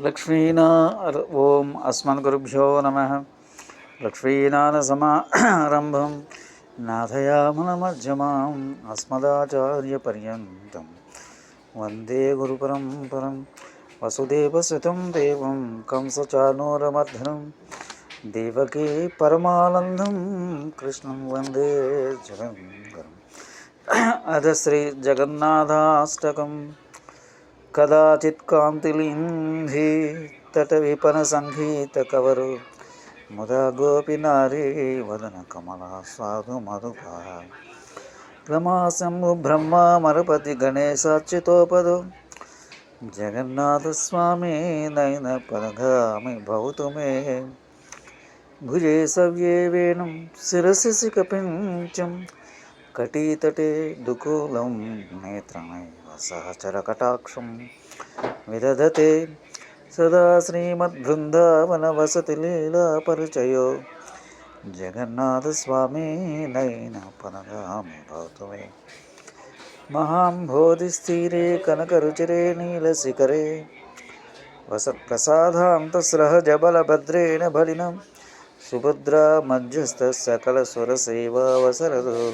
लक्ष्मीना ॐ अस्मद्गुरुभ्यो नमः। लक्ष्मीनारसमारम्भं वंदे अस्मदाचार्यपर्यन्तं। वंदे गुरुपरम्परं वसुदेवसुतं देवं कंसचानूरमर्धनं देवकी परमानन्दं कृष्ण वंदे जगङ्गरम् अध श्रीजगन्नाथाष्टकम् కదాచిత్ కాంతిలింధి తట విపన సంగీత కవరు. ముదా గోపి నారీ వదన కమల సాధు మధుప రమాశంభు బ్రహ్మ మరపతి గణేశాచ్యుతోపదు జగన్నాథ స్వామి నయన పరగామి భవతు మే భుజే సవ్యే వేణుం శిరసి కపించం కటీతటే దుకూలం నేత్రమైవ సహచరకటాక్షం విదధతే. సదా శ్రీమద్బృందావనవసతి లీలాపరిచయో జగన్నాథస్వామి నైన పనగామి భవతు మే మహాంబోధిస్థిరే కనకరుచిరే నీలశిఖరే వసత్ప్రసాదాంతస్రహజబలభద్రేణ బలినం సుభద్రా మధ్యస్థ సకల స్వర సురసేవావసరదు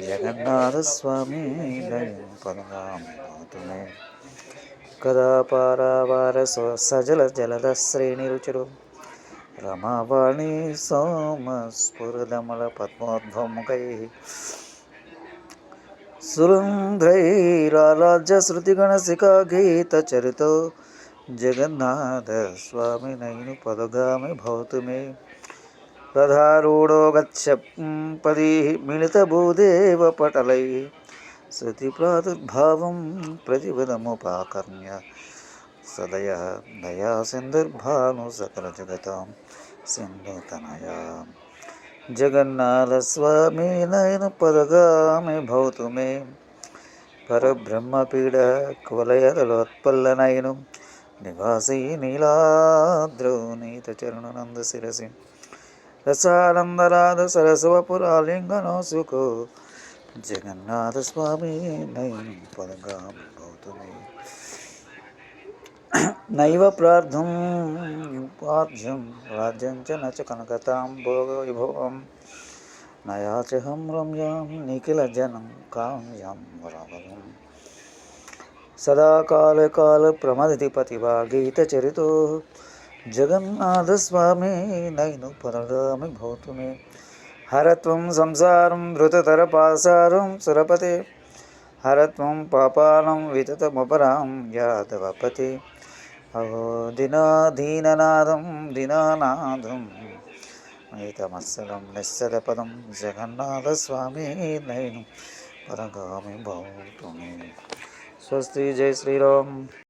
జగన్నాథస్వామి పరగామే కదా పారావార సజల జలద శ్రేణి రుచురు రమావాణి సోమ స్ఫురదమల పద్మోద్భముఖై సురంధ్రైరాజ్య శృతిగణశిఖా గీత చరితో జగన్నాథ స్వామి నైను పదగామి భవతు మే రథారూఢో గచ్చపది మిళితభూదేవ పటలై శృతి ప్రాదుర్భావం ప్రతిపదముపాకర్ణ్య సదయ దయా సింధుర్భాను సకల జగతాం సింధుతనయా జగన్నాథ స్వామి నయన పదగామి భవతు మే పరబ్రహ్మపీడ కువలయలోత్పల్లనయను నివాసీ నీలాద్రో నీత చరణనంద శిరసి. రసానందరాధ సరసవపురాలింగనో సుఖో. జగన్నాథ స్వామి నయన పదగామి భవతు నైవ ప్రార్థం పార్థ్యం రాజ్యం చ నచ కనకతాం భోగ విభవం. నయాచహం రమ్యాం నిఖిల జనం కామ్యాం వరవరం సదా కాల కాల ప్రమదిపతి గీత చరితో జగన్నాథ స్వామి నైను పరగామి భవతు మే హరత్వం సంసారం ధృతతర పాసారం సురపతే. హరత్వం పాపానం వితతమపరాం యాదవపతి. అహో దినాధీననాదం దినానాదం మితమత్సరం నిశ్చలపదం జగన్నాథ స్వామి